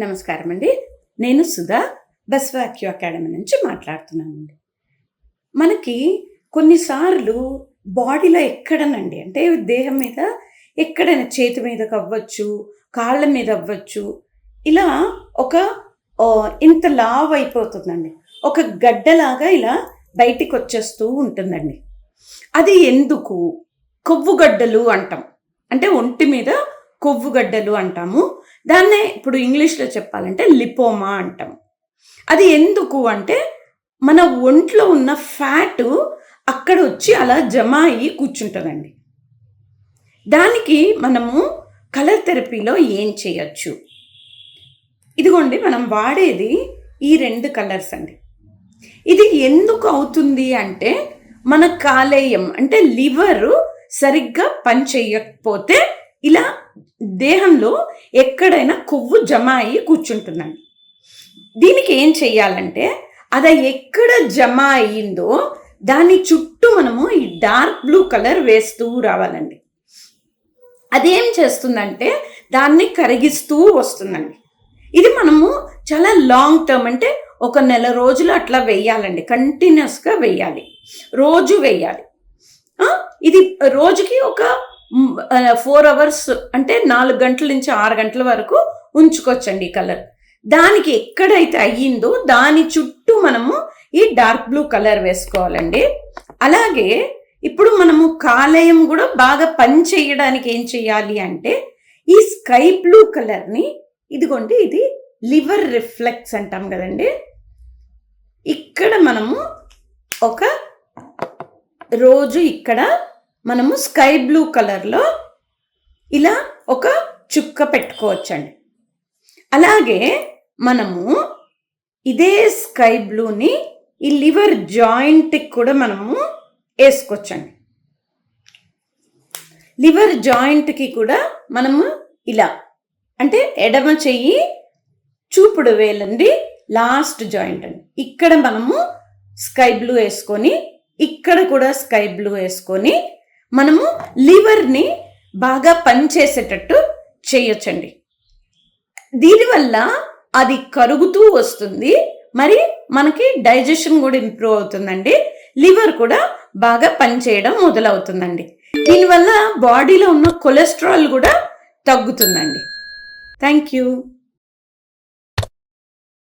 నమస్కారం అండి నేను సుధా బస్వాక్యూ అకాడమీ నుంచి మాట్లాడుతున్నానండి. మనకి కొన్నిసార్లు బాడీలో ఎక్కడనండి అంటే దేహం మీద ఎక్కడైనా చేతి మీదకి అవ్వచ్చు కాళ్ళ మీద అవ్వచ్చు ఇలా ఒక ఇంత లావ్ అయిపోతుందండి. ఒక గడ్డలాగా ఇలా బయటికి వచ్చేస్తూ ఉంటుందండి. అది ఎందుకు? కొవ్వుగడ్డలు అంటాం. అంటే ఒంటి మీద కొవ్వుగడ్డలు అంటాము. దాన్నే ఇప్పుడు ఇంగ్లీష్లో చెప్పాలంటే లిపోమా అంటాం. అది ఎందుకు అంటే మన ఒంట్లో ఉన్న ఫ్యాటు అక్కడ వచ్చి అలా జమ అయ్యి కూర్చుంటుందండి. దానికి మనము కలర్ థెరపీలో ఏం చేయొచ్చు? ఇదిగోండి మనం వాడేది ఈ రెండు కలర్స్ అండి. ఇది ఎందుకు అవుతుంది అంటే మన కాలేయం అంటే లివరు సరిగ్గా పనిచేయకపోతే ఇలా దేహంలో ఎక్కడైనా కొవ్వు జమ అయ్యి కూర్చుంటుందండి. దీనికి ఏం చెయ్యాలంటే అది ఎక్కడ జమ అయ్యిందో దాని చుట్టూ మనము ఈ డార్క్ బ్లూ కలర్ వేస్తూ రావాలండి. అదేం చేస్తుందంటే దాన్ని కరిగిస్తూ వస్తుందండి. ఇది మనము చాలా లాంగ్ టర్మ్ అంటే ఒక నెల రోజులు అట్లా వేయాలండి. కంటిన్యూస్గా వేయాలి. రోజు వేయాలి. ఇది రోజుకి ఒక ఫోర్ అవర్స్ అంటే నాలుగు గంటల నుంచి ఆరు గంటల వరకు ఉంచుకోవచ్చండి ఈ కలర్. దానికి ఎక్కడైతే అయ్యిందో దాని చుట్టూ మనము ఈ డార్క్ బ్లూ కలర్ వేసుకోవాలండి. అలాగే ఇప్పుడు మనము కాలేయం కూడా బాగా పని చేయడానికి ఏం చేయాలి అంటే ఈ స్కై బ్లూ కలర్ని ఇదిగోండి ఇది లివర్ రిఫ్లెక్స్ అంటాం కదండి. ఇక్కడ మనము ఒక రోజు ఇక్కడ మనము స్కై బ్లూ కలర్లో ఇలా ఒక చుక్క పెట్టుకోవచ్చండి. అలాగే మనము ఇదే స్కై బ్లూని ఈ లివర్ జాయింట్కి కూడా మనము వేసుకోవచ్చండి. లివర్ జాయింట్కి కూడా మనము ఇలా అంటే ఎడమ చెయ్యి చూపుడు వేలండి లాస్ట్ జాయింట్ అండి. ఇక్కడ మనము స్కై బ్లూ వేసుకొని ఇక్కడ కూడా స్కై బ్లూ వేసుకొని మనము లివర్ని బాగా పనిచేసేటట్టు చేయొచ్చండి. దీనివల్ల అది కరుగుతూ వస్తుంది. మరి మనకి డైజెషన్ కూడా ఇంప్రూవ్ అవుతుందండి. లివర్ కూడా బాగా పనిచేయడం మొదలవుతుందండి. దీనివల్ల బాడీలో ఉన్న కొలెస్ట్రాల్ కూడా తగ్గుతుందండి. Thank you.